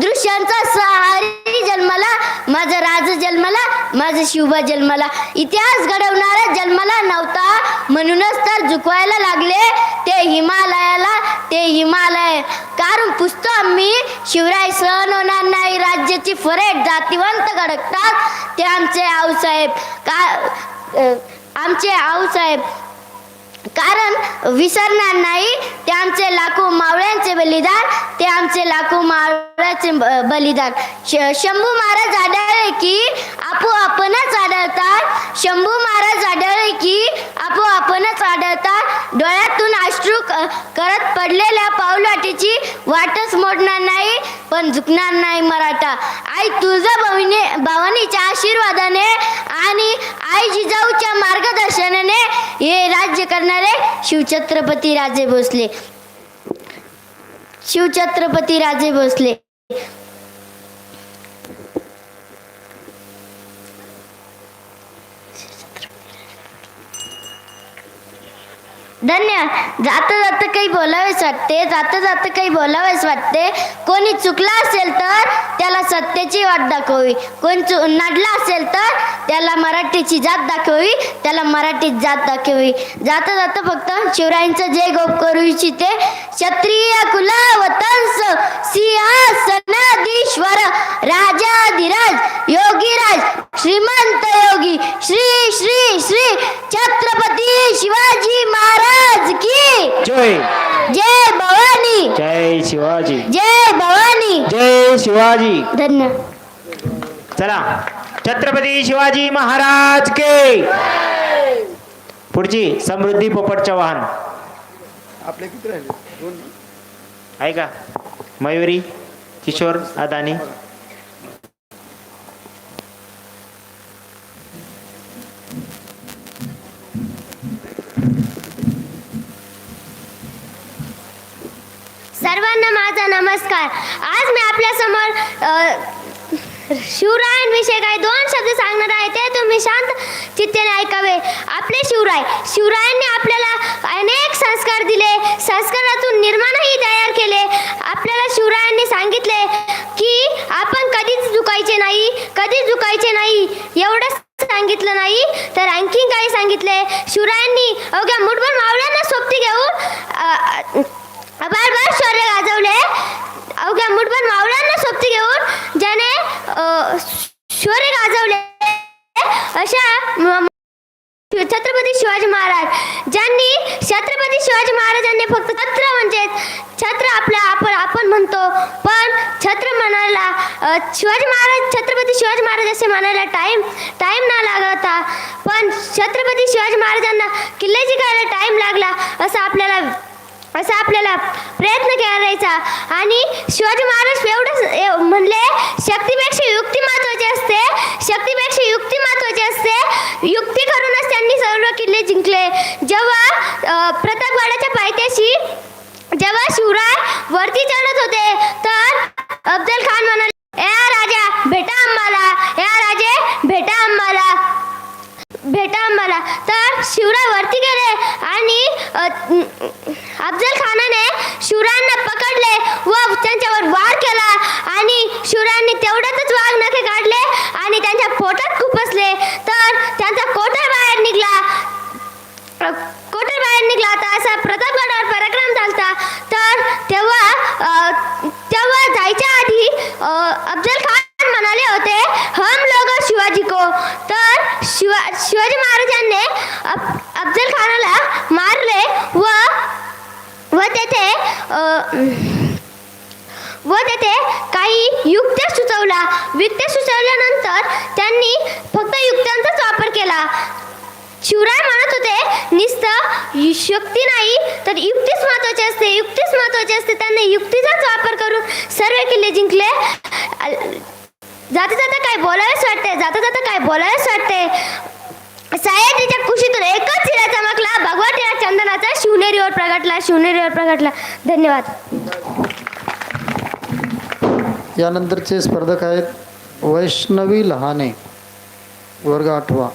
दृश्यांचा सहारी जन्माला माझा राज जन्मला माझा शिवबा जन्मला. इतिहास घडवणारा जन्माला नव्हता. म्हणूनच तर झुकवायला लागले ते हिमालयाला ते हिमालय. कारण पुसतो आम्ही शिवराय सहन होणार नाही राज्याची फरेट जातीवंत घडकतात ते आमचे आऊसाहेब का आमचे आऊसाहेब कारण विसरणार नाही ते आमचे लाखो मावळ्यांचे बलिदान ते आमचे लाखो मावळे महाराजचे बलिदान. शंभू महाराज आढळले की आपो आपणच आढळतात. शंभू महाराज आढळले की आपो आपणच आढळतात. डोळ्यातून अश्रू करत पडलेल्या पाऊलाटीची वाटच मोडणार नाही पण झुकणार नाही मराठा. आई तुळजाभवानी भवानीच्या आशीर्वादाने आणि आई जिजाऊच्या मार्गदर्शनाने हे राज्य करणारे शिवछत्रपती राजे भोसले. शिवछत्रपती राजे भोसले. Yeah. धन्य. जाता जाता काही बोलावेच वाटते. जाता जाता काही बोलावेच वाटते. कोणी चुकला असेल तर त्याला सत्तेची वाट दाखवावी. कोण चु नडला असेल तर त्याला मराठीची जात दाखवावी. त्याला मराठीत जात दाखवावी. जाता जाता फक्त शिवरायांचं जय गोप करू इच्छिते. क्षत्रिय कुलावतंस सिंहासनाधीश्वर. श्रीमंत योगी श्री श्री श्री छत्रपती शिवाजी महाराज की। जय। जय भवानी। जय शिवाजी। जय भवानी। जय शिवाजी। धन्य। चला छत्रपती शिवाजी महाराज के। पुढची समृद्धी पोपट चव्हाण। आपले किती राहिले? आहे का? मयुरी किशोर अदानी सर्वांना माझा नमस्कार. आज मी आपल्यासमोर शिवरायांविषयी काही दोन शब्द सांगणार आहे. ते तुम्ही शांत चित्तेने ऐकावे. आपले शिवराय शिवरायांनी आपल्याला अनेक संस्कार दिले. संस्कारातून निर्माणही तयार केले. आपल्याला शिवरायांनी सांगितले की आपण कधीच झुकायचे नाही कधीच झुकायचे नाही. एवढंच सांगितलं नाही तर आणखीन काही सांगितले. शिवरायांनी अवघ्या मुठभर मावळ्यांना सोबती घेऊन अ, बार शौर्य गाजवले. अवघ्या मुठभर मावळ्यांना सोबती घेऊन ज्याने शौर्य गाजवले. अशा छत्रपती शिवाजी महाराज. ज्यांनी छत्रपती शिवाजी महाराजांनी फक्त छत्र म्हणजे छत्र आपल्या आपण आपण म्हणतो. पण छत्र म्हणायला शिवाजी महाराज छत्रपती शिवाजी महाराज असे म्हणायला टाइम टाइम ना लागता. पण छत्रपती शिवाजी महाराजांना किल्ले जिंकायला टाइम लागला असं आपल्याला असा आपल्याला प्रयत्न करायचा. आणि शिवाजी महाराज एवढंच म्हणले शक्तीपेक्षा युक्ती महत्वाची असते. शक्तीपेक्षा युक्ती महत्वाची असते. युक्ती करूनच त्यांनी सर्व किल्ले जिंकले. जेव्हा प्रतापगडाच्या पायथ्याशी जेव्हा शिवराय वरती चढत होते तर अफजल खान म्हणाले या राजा भेटा आम्हाला या राजे भेटा आम्हाला भेटा आम्हाला तर शिवराय वरती गेले आणि अ, अफजल खानाने शिवरायांना पकडले व त्यांच्यावर वार केला आणि शिवरायांनी तेवढ्यातच वाघ नखे काढले आणि त्यांच्या पोटात खुपसले तर त्यांचा कोटर बाहेर निघला? कोटर बाहेर निघला? तर असा प्रतापगडावर पराक्रम झाला तर तेव्हा तेव्हा जायच्या आधी अफजल खान म्हणाले होते हम लोग शिवाजी को. तर शिवा शिवाजी महाराजांनी अफ- अफजल खानाला मारले व व तेथे व तेथे काही युक्त्या सुचवला. युक्त्या सुचवल्यानंतर त्यांनी फक्त युक्त्यांचाच वापर केला. शिवराय म्हणत होते नुसतं शक्ती नाही तर युक्तीच महत्वाची असते. युक्तीच महत्वाची असते त्यांनी युक्तीचाच वापर करून सर्व किल्ले जिंकले. जाता जाता काय बोलावेच वाटते जाता जाता काय बोलावेच वाटते. सह्याद्रीच्या कुशीतून एकच शिरा चमकला भगवत या चंदनाचा शिवनेरीवर प्रगटला शिवनेरीवर प्रगटला. धन्यवाद. यानंतरचे स्पर्धक आहेत वैष्णवी लहाने वर्ग आठवा.